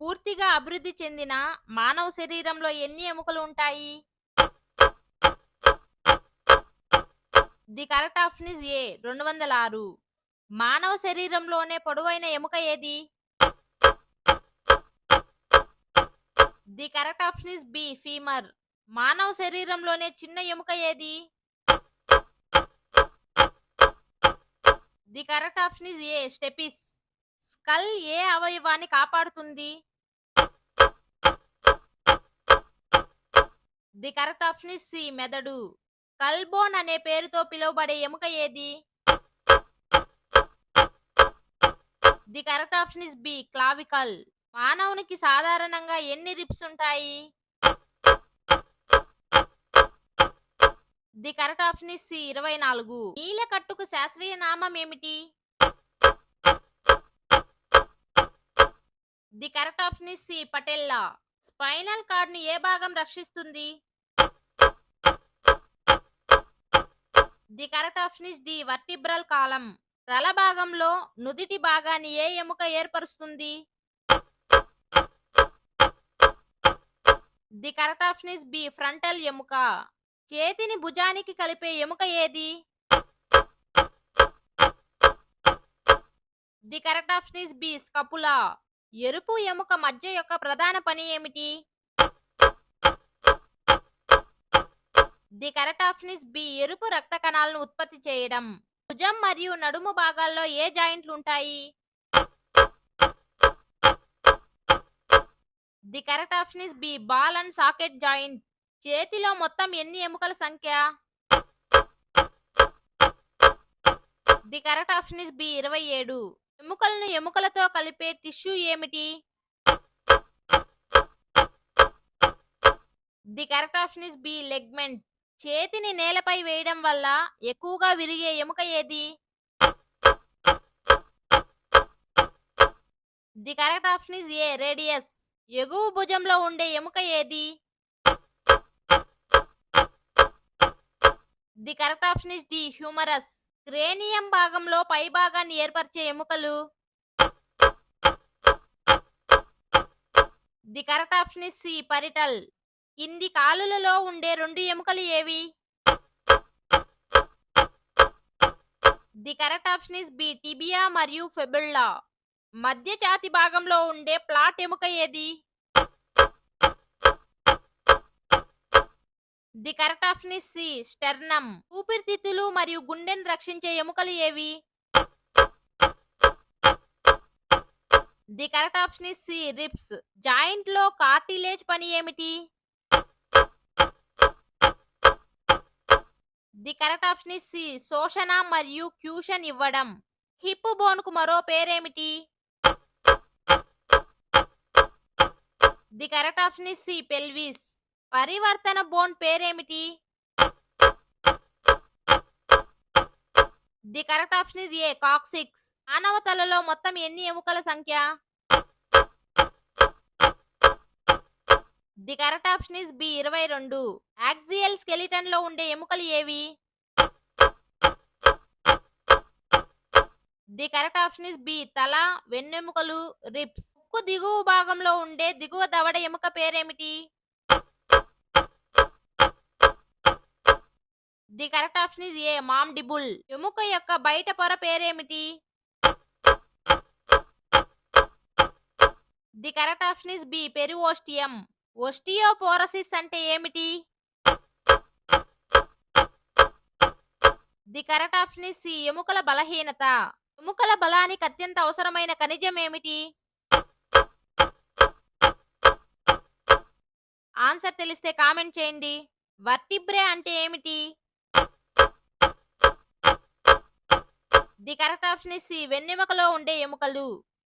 పూర్తిగా అభివృద్ధి చెందిన మానవ శరీరంలో ఎన్ని ఎముకలు ఉంటాయి? The correct option is A రెండు వందల ఆరు. మానవ శరీరంలోనే పొడవైన ఎముక ఏది? The correct option is B femur. మానవ శరీరంలోనే చిన్న ఎముక ఏది? The correct option is A stapes. కల్ ఏ అవయవాన్ని కాపాడుతుంది? The correct option is C మెదడు. కల్బోన్ అనే పేరుతో పిలువబడే ఎముక ఏది? The correct option is B clavicle. మానవునికి సాధారణంగా ఎన్ని రిప్స్ ఉంటాయి? The correct option is C ఇరవై నాలుగు. నీల కట్టుకు శాస్త్రీయ నామం ఏమిటి? The correct option is C patella. Spinal కార్డ్ను ఏ భాగం రక్షిస్తుంది? The correct option is D vertebral column తల భాగంలో నుదిటి భాగాన్ని ఏ ఎముక ఏర్పరుస్తుంది? The correct option is B frontal ఎముక. చేతిని భుజానికి కలిపే ఎముక ఏది? The correct option is B scapula. ఎరుపు ఎముక మధ్య యొక్క ప్రధాన పని ఏమిటి? The correct option is B ఎరుపు రక్త కణాలను ఉత్పత్తి చేయడం. భుజం మరియు నడుము భాగాల్లో ఏ జాయింట్లు ఉంటాయి? The correct option is B ball and socket joint చేతిలో మొత్తం ఎన్ని ఎముకల సంఖ్య? The correct option is B ఇరవై ఏడు. ఎముకలను ఎముకలతో కలిపే టిష్యూ ఏమిటి? The correct option is B ligament. చేతిని నేలపై వేయడం వల్ల ఎక్కువగా విరిగే ఎముక ఏది? The correct option is A radius. ఎగువ భుజంలో ఉండే ఎముక ఏది? The correct option is D humerus. Cranium భాగంలో పై భాగాన్ని ఏర్పరిచే ఎముకలు. The correct option is C parietal. కింది కాలులలో ఉండే రెండు ఎముకలు ఏవి? The correct option is B tibia మరియు ఫెబుల్లా. మధ్య ఛాతి భాగంలో ఉండే ప్లాట్ ఎముక ఏది? The correct option is C sternum ఊపిరితిత్తులు మరియు గుండెను రక్షించే ఎముకలు ఏవి? The correct option is C ribs జాయింట్లో cartilage పని ఏమిటి? The correct option is C శోషణ మరియు క్యూషన్ ఇవ్వడం. హిప్ బోన్కు మరో పేరేమిటి? The correct option is C pelvis. పరివర్తన బోన్ పేరేమిటి? The correct option is A coccyx మానవ తలలో మొత్తం ఎన్ని ఎముకల సంఖ్య? The correct option is B ఇరవై రెండు. యాక్సియల్ స్కెలిటన్లో ఉండే ఎముకలు ఏవి? The correct option is B తల వెన్నెముకలు రిప్స్ ఉక్కు దిగువ భాగంలో ఉండే దిగువ దవడ ఎముక పేరేమిటి? The correct option is A mandible ఎముక యొక్క బయట పొర పేరేమిటి? The correct option is B periosteum osteoporosis అంటే ఏమిటి? The correct option is C ఎముకల బలహీనత. ఎముకల బలానికి అత్యంత అవసరమైన ఖనిజం ఏమిటి? ఆన్సర్ తెలిస్తే కామెంట్ చేయండి. వర్టిబ్రే అంటే ఏమిటి? The correct option is C. వెన్నెముకలో ఉండే ఎముకలు.